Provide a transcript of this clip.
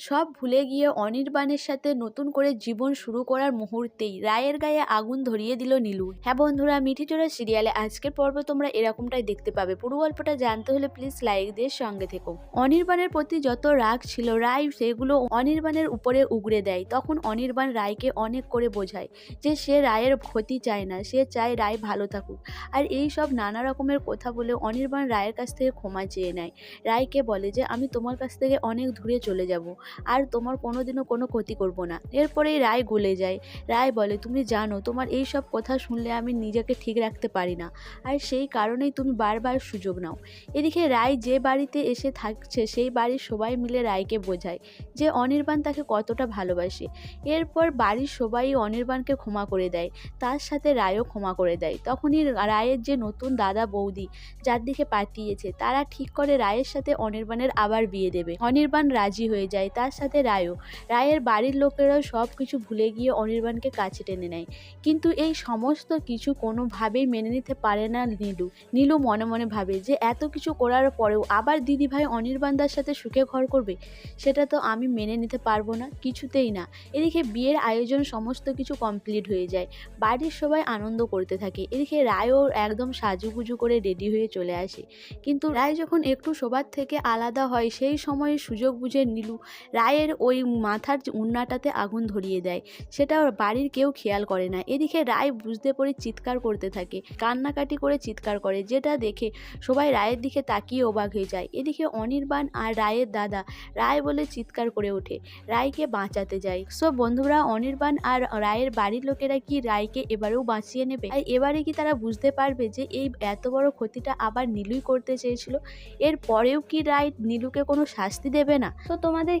সব ভুলে গিয়ে অনির্বাণের সাথে নতুন করে জীবন শুরু করার মুহূর্তেই রায়ের গায়ে আগুন ধরিয়ে দিল নীলু। হ্যাঁ বন্ধুরা মিঠিচোরা সিরিয়ালে আজকের পর্ব তোমরা এরকমটাই দেখতে পাবে। পুরো গল্পটা জানতে হলে প্লিজ লাইক দিয়ে সঙ্গে থেকো। অনির্বাণের প্রতি যত রাগ ছিল, রায় সেগুলো অনির্বাণের উপরে উগড়ে দেয়। তখন অনির্বাণ রায়কে অনেক করে বোঝায় যে সে রায়ের ক্ষতি চায় না, সে চায় রায় ভালো থাকুক। আর এই সব নানা রকমের কথা বলে অনির্বাণ রায়ের কাছ থেকে ক্ষমা চেয়ে নেয়। রায়কে বলে যে, আমি তোমার কাছ থেকে অনেক দূরে চলে যাব। আর তোমার কোনোদিনও কোনো ক্ষতি করব না। এরপরেই রায় গলে যায়। রায় বলে, তুমি জানো, তোমার এই সব কথা শুনলে আমি নিজেকে ঠিক রাখতে পারি না। আর সেই কারণেই তুমি বারবার সুযোগ নাও। এদিকে রায় যে বাড়িতে এসে থাকছে, সেই বাড়ির সবাই মিলে রায়কে বোঝায় যে অনির্বাণ তাকে কতটা ভালোবাসে। এরপর বাড়ির সবাই অনির্বাণকে ক্ষমা করে দেয়। তার সাথে রায়ও ক্ষমা করে দেয়। তখনই রায়ের যে নতুন দাদা বৌদি, যার দিকে পাঠিয়েছে, তারা ঠিক করে রায়ের সাথে অনির্বাণের আবার বিয়ে দেবে। অনির্বাণ রাজি হয়ে যায়। তার সাথে রায়ও। রায়ের বাড়ির লোকেরাও সব কিছু ভুলে গিয়ে অনির্বাণকে কাছে টেনে নেয়। কিন্তু এই সমস্ত কিছু কোনোভাবেই মেনে নিতে পারে না নীলু। নীলু মনে মনে ভাবে যে, এত কিছু করার পরেও আবার দিদিভাই অনির্বাণদার সাথে সুখে ঘর করবে? সেটা তো আমি মেনে নিতে পারব না, কিছুতেই না। এদিকে বিয়ের আয়োজন সমস্ত কিছু কমপ্লিট হয়ে যায়। বাড়ির সবাই আনন্দ করতে থাকে। এদিকে রায়ও একদম সাজুগুজু করে রেডি হয়ে চলে আসে। কিন্তু রায় যখন একটু সবার থেকে আলাদা হয়, সেই সময়ে সুযোগ বুঝে নীলু রায়ের ওই মাথার উন্নাটাতে আগুন ধরিয়ে দেয়। সেটা বাড়ির কেউ খেয়াল করে না। এদিকে রায় বুঝতে পড়ে চিৎকার করতে থাকে। কান্নাকাটি করে চিৎকার করে। যেটা দেখে সবাই রায়ের দিকে তাকিয়ে অবাক হয়ে যায়। এদিকে অনির্বাণ আর রায়ের দাদা, রায় বলে চিৎকার করে ওঠে। রায়কে বাঁচাতে যায়। সো বন্ধুরা, অনির্বাণ আর রায়ের বাড়ির লোকেরা কি রায়কে এবারেও বাঁচিয়ে নেবে? আর এবারে কি তারা বুঝতে পারবে যে এই এত বড় ক্ষতিটা আবার নীলুই করতে চেয়েছিল? এর পরেও কি রায় নীলুকে কোনো শাস্তি দেবে না? তো তোমাদের